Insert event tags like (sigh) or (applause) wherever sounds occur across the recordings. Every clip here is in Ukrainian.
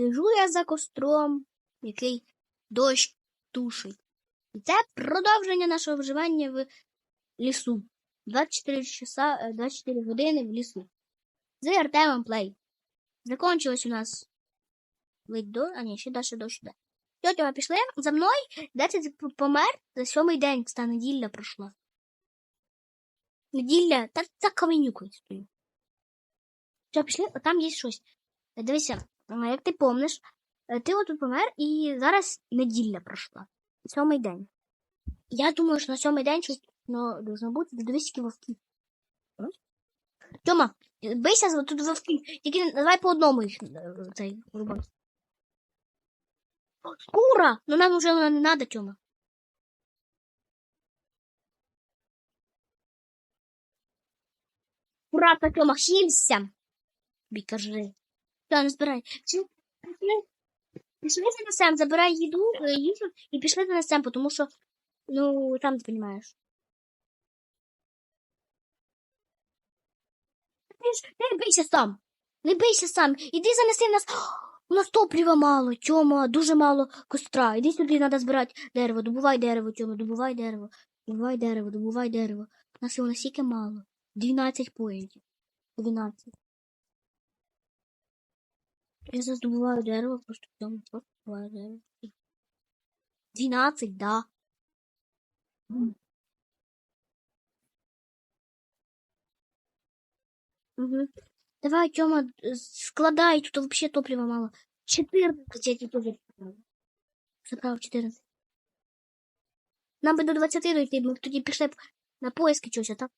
Сижу я за костром, який дощ тушить. І це продовження нашого виживання в лісу. 24 часа, е, 24 години в лісу. З Артемом Плей. Закончилось у нас ледь до. А ні, ще далі дощ йде. Тьотя, пішли за мною. Де ти помер? За сьомий день, та неділя пройшла. Неділя, та так каменюкою стою. Що, пішли, там є щось. Е, Дивися, а, як ти помниш, е, ти отут помер і зараз неділя пройшла. Сьомий день. Я думаю, що на сьомий день щось ну, должно бути. Дивись, які вовки. Тьома, бийся тут вовки. Тільки давай по одному їх е, цей рубай. Скура! Ну нам вже не надо, Тьома. Аккуратно, Тьома, хілься. Бі, кажи. Та, не збирай. Пішли, пішли, пішли занесем, забирай їду, е, їжу і пішли занесем, тому що, ну, там ти розумієш. Не бийся сам. Не бийся сам. Іди занеси в нас. У нас топлива мало, Тьома, дуже мало костра. Іди сюди, треба збирати дерево. Добувай дерево, Тьома, добувай дерево. Добувай дерево, добувай дерево. У нас його настільки мало. 12 поїздів. 12. Я зараз добуваю дерево, просто Тьома, просто добуваю дерево. 12, да. Угу. Давай, Тёма, складай, тут вообще топлива мало. 14 я тебе тоже. Забрал 14. Нам би до 20 дойти, б тоді пішли б на поиски чогось, а так?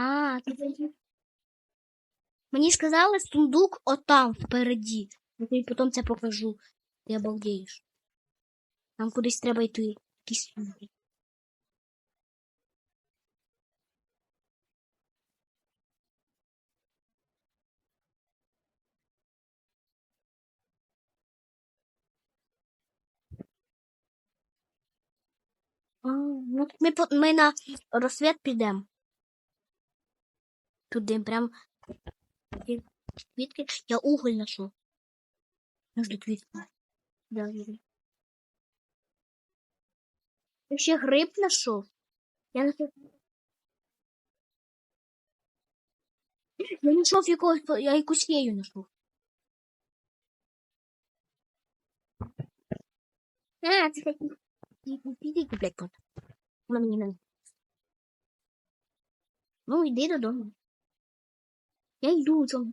А, ти Мені сказали сундук отам впереді. Я тобі потім це покажу. Ти обалдієш. Нам кудись треба йти. Якийсь сундук. А, ну, ми, ми на розсвіт підемо. Туди прям такі квітки. Я уголь знайшов. Между квітками. Да. Я ще гриб знайшов. Я знайшов. Я знайшов якогось, я якусь фею знайшов. А, це такі. Піди купляй тут. Вона мені не. Ну, йди додому. Я йду, Тьома.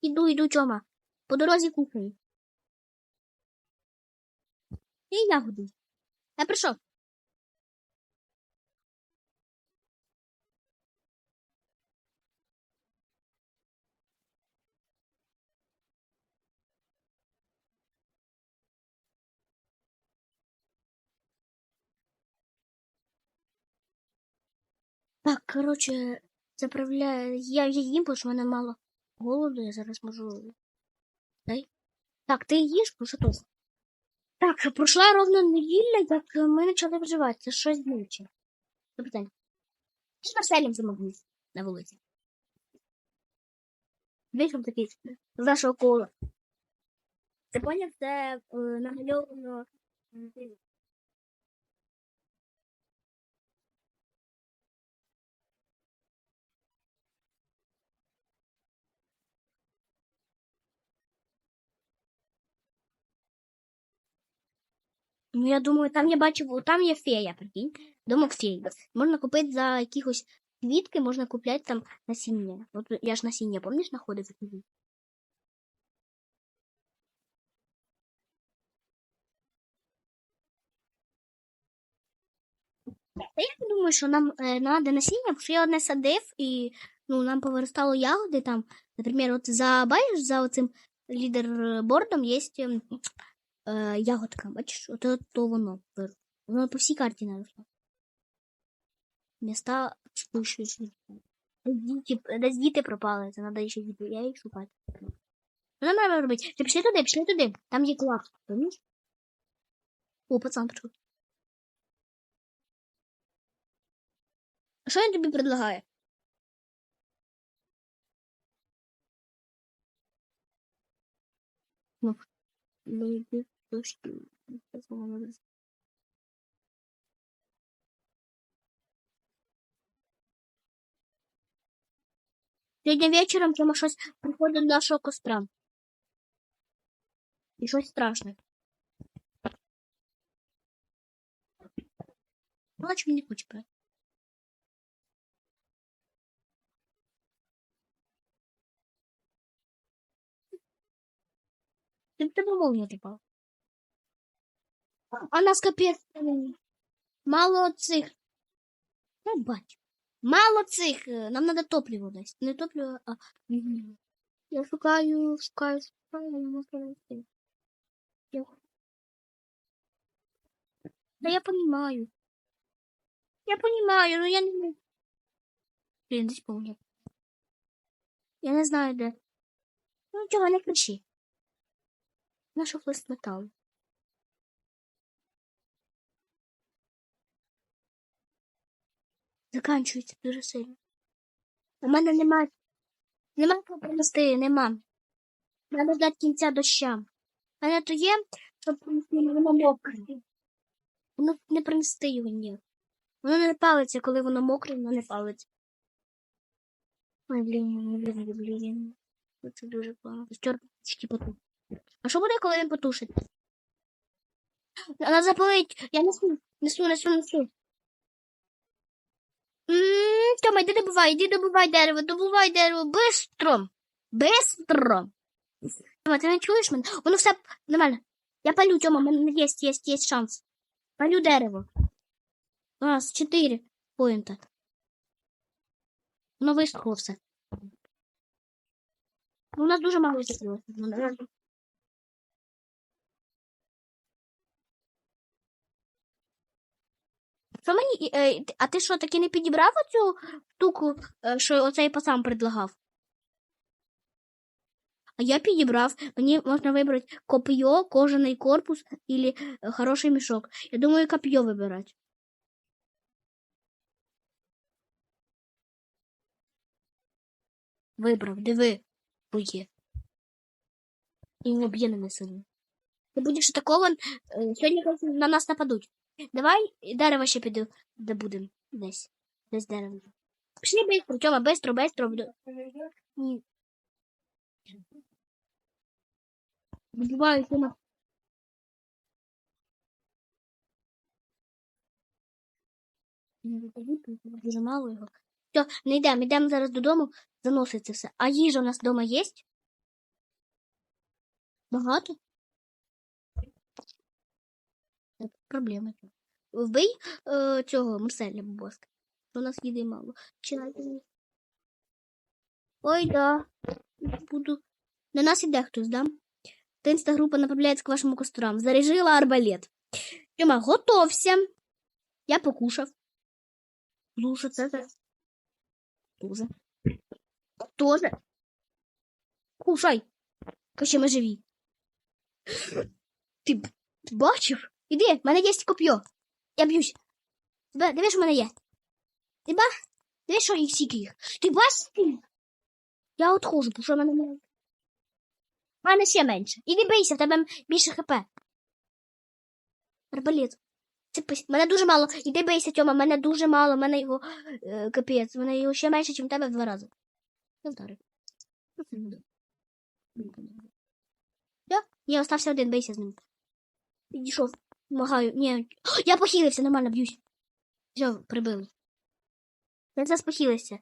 Іду, іду, Тьома. По дорозі кухаю. І ягоди. Я прийшов. Так, коротше, заправляю. Я я їм, бо що в мене мало голоду, я зараз можу. Дай. Так, ти їш, бо що? Так, пройшла ровно неділя, як ми почали вживати. Це щось днюче. Добрий день. Що Марселем замовив на вулиці? Вийшов такий з нашого кола. Ти поняв, це е, намальовано. Ну, я думаю, там я бачив, там є фея, прикинь. Домок феї. Можна купити за якихось квітки, можна купляти там насіння. От я ж насіння, пам'ятаєш, знаходив? Та я думаю, що нам е, надо насіння, бо я одне садив і ну, нам повиростало ягоди там. Наприклад, от за бачиш, за оцим лідербордом є ем, е, ягодка, бачиш, от, то воно. Воно по всій карті наросло. Міста спущуються. Десь діти пропали, це треба ще діти, я їх шукати. Ну, нам робити. Ти пішли туди, пішли туди. Там є клас, розумієш? О, пацан прийшов. Що він тобі предлагає? Ну, ну, йди, то що, це слово не Сьогодні вечором прямо щось приходить до нашого костра. І щось страшне. Бач, мені хоче брати. Ти в тебе молния типа. А нас капець. м, Мало цих. Ну, бач. Мало цих. е, Нам надо топливо десь. Не топливо, а вугілля. Я шукаю, шукаю, шукаю, не можу знайти. Я... Да я понимаю. Я понимаю, но я не можу. Блін, десь повні. Я не знаю, де. Ну, чого не кричи. Наша флест металу. Заканчується дуже сильно. У мене. Нема кого принести, нема. Треба ждати кінця доща. У мене то є, щоб принести, воно мокре. Воно не принести його ні. Воно не палиться, коли воно мокре, воно не палиться. Ой, блін, блін, блін. Це дуже погано. Трішки потух. А що буде, коли він потушить? Вона запалить. Я несу, несу, несу, несу. Ммм, Тьома, йди добувай, йди добувай дерево, добувай дерево, бистро. Бистро. Тьома, ти не чуєш мене? Воно все нормально. Я палю, Тьома, у мене є, є, є шанс. Палю дерево. У нас чотири поінта. Воно висохло все. У нас дуже мало закрилося. Що мені, е, а ти що, таки не підібрав оцю штуку, е, що оцей пацан предлагав? А я підібрав. Мені можна вибрати копье, кожаний корпус или е, хороший мішок. Я думаю, копье вибирати. Вибрав, диви, боє. І не б'є не сильно. Ти будеш атакован, е, сьогодні на нас нападуть. Давай дерево ще піду добудемо десь. Десь дерево. Пішли быстро, Тьома, быстро, быстро. вд- Ні. Добиваю, Тьома. Не добудь, Дуже мало його. Все, не йдемо, йдемо зараз додому, заноситься все. А їжа у нас вдома є? Багато? Це проблема. Вбий е, цього Марселя, будь ласка. У нас їди мало. Чи? Ой, да. Буду. До нас іде хтось, да? Таинственная группа направляется к вашим кострам. Заряжила арбалет. Тьома, готовься. Я покушав. Лужа, це це. Дуже. Тоже. Кушай. Каже, ми живі. Ти б- ти бачив? Іди, в мене є коп'є. Я б'юсь. Дивиш, у мене є. Ти ба? Дивиш, що їх сіки їх. Ти бачиш? Я отхожу, бо що в мене не... В мене ще менше. Іди бийся, в тебе більше хп. Арбалет. Це Мене дуже мало. Іди бийся, Тьома, мене дуже мало. Мене його е, капець. Мене його ще менше, ніж в тебе в два рази. Я вдарив. Я? Остався один, бийся з ним. Підійшов. Помагаю. Ні. (gasps) Я похилився, нормально б'юсь. Все, прибили. Я зараз похилився.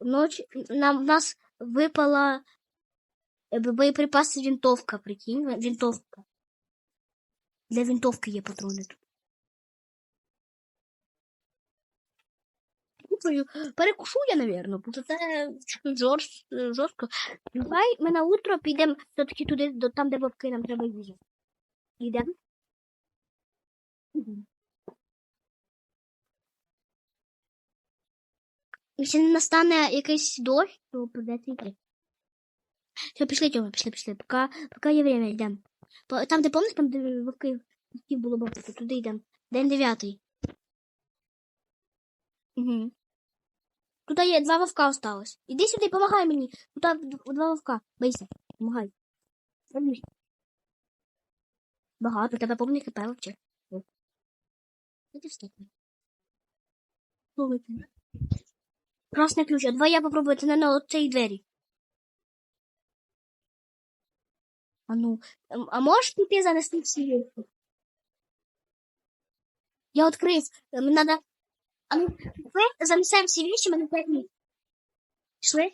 Ночь нам нас випала е, боєприпаси винтовка, прикинь, винтовка. Для винтовки є патрони тут. Купаю, перекушу я, навірно, бо це жорст, жорстко. Давай ми на утро підемо все-таки туди, до, там, де бабки нам треба їжа. Йдемо? Якщо не настане якийсь дощ, то придеться йти. Все, пішли, Тьома, пішли, пішли. Поки, поки є время, йдемо. Там, де помниш, там, де вовки було багато, туди йдемо. День дев'ятий. Угу. Тут є два вовка осталось. Іди сюди, помагай мені. Тут два вовка. Бийся, помагай. Багато, тебе повний хп вообще. Іди встати. Красний ключ, а давай я попробую це на цій двері. А ну, а можеш піти занести всі? Я відкрив. Мені надо... А ну, ви занесемо всі вещи, мене 5 минут. Пішли?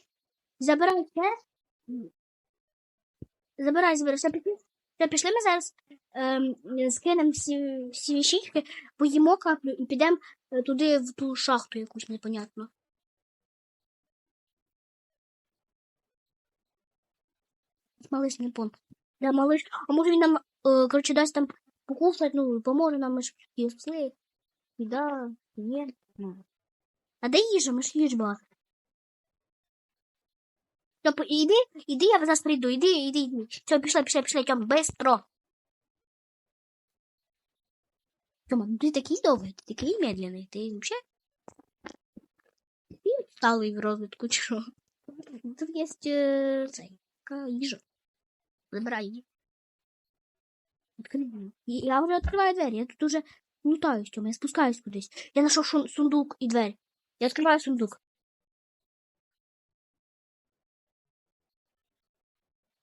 Забирай це. Забирай, забирай. Все, пішли. Все, пішли ми зараз ем, скинемо всі, всі вещички, поїмо каплю і підемо е, туди в ту шахту якусь непонятну. Малыш не пон. Да, малыш. А може він нам, е, коротше, дасть там покусать, ну, поможе нам, ми ж і да, ні. Ну. А де їжа? Ми ж їж багато. Тьоп, іди, іди, я зараз прийду, іди, іди, іди. Все, пішли, пішли, пішли, Тьом, бистро. Тьома, ну ти такий довгий, ти такий медленний, ти вообще... Ти сталий в розвитку, чи що? Тут є е, цей, їжа. Забирай її. Я вже відкриваю двері, я тут уже лутаюсь, Тьома, я спускаюсь кудись. Я знайшов шун- сундук і двері. Я відкриваю сундук.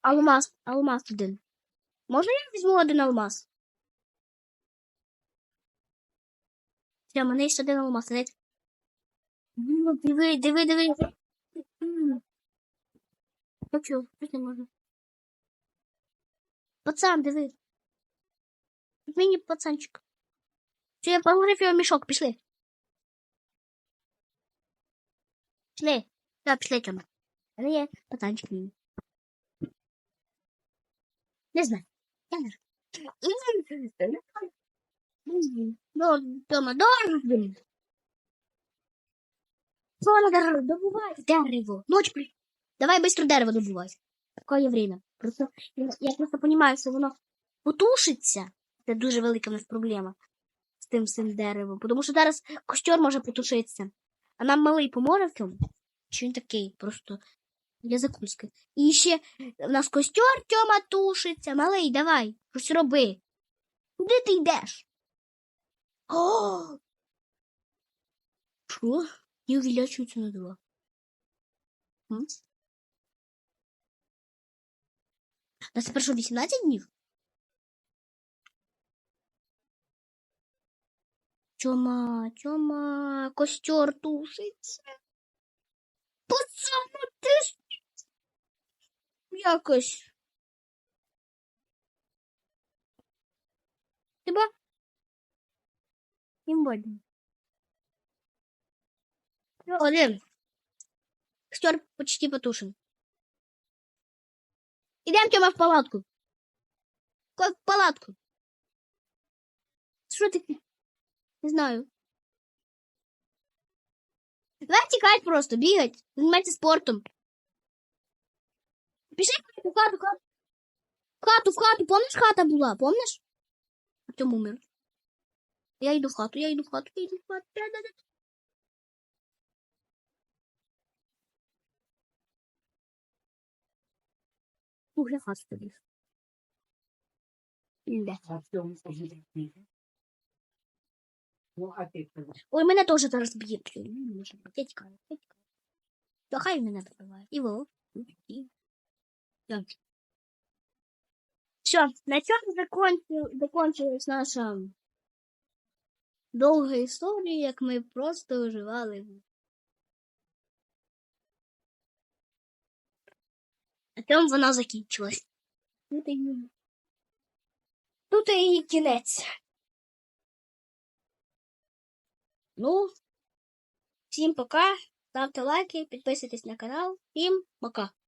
Алмаз, алмаз один. Можна я візьму один алмаз? В мене ще один алмаз. Дивись. Ну, Диви, диви, диви. М. Хочу, щось не можу. Пацан, диви. Мені пацанчик. Чи я положив його мішок, пішли. Пішли. Так, пішли, Тьома. Але є пацанчик мій. Не знаю. Я не знаю. Тома, дорого. Що надо? Дерево. Ночь при... Давай быстро дерево добувай. Такое время. Просто, я, я просто понимаю, що воно потушиться. Це дуже велика в нас проблема тим цим деревом. Тому що зараз костер може потушитися. А нам малий поможе в цьому? Чи він такий? Просто для закуски. І ще в нас костер Тьома тушиться. Малий, давай, щось роби. Куди ти йдеш? О! Що? Не увеличується на два. М? На це перше 18 днів? Тьома, Тьома, костер тушиться. Пацану, ти якось. Хіба? Не можна. Один. Костер почти потушен. Идем, Тёма, в палатку. Ко- В палатку. Что ты? Не знаю. Давай тікать просто, бігать, займатися спортом. Пішли в хату, в хату. Хату, в хату, помниш, хата була, помниш? Артем умер. Я йду в хату, я йду в хату, я йду в хату. Да-да-да. Ух, я хату побіг. Да. Ну, а ти? Ой, мене теж зараз б'ють. Я тікаю, я тікаю. То хай мене прибиває. І во. І... Все, на цьому закончил- закончилась наша довга історія, як ми просто виживали. На цьому вона закінчилась. Тут і... Тут і кінець. Ну, всім пока. Ставте лайки, підписуйтесь на канал. Всім пока.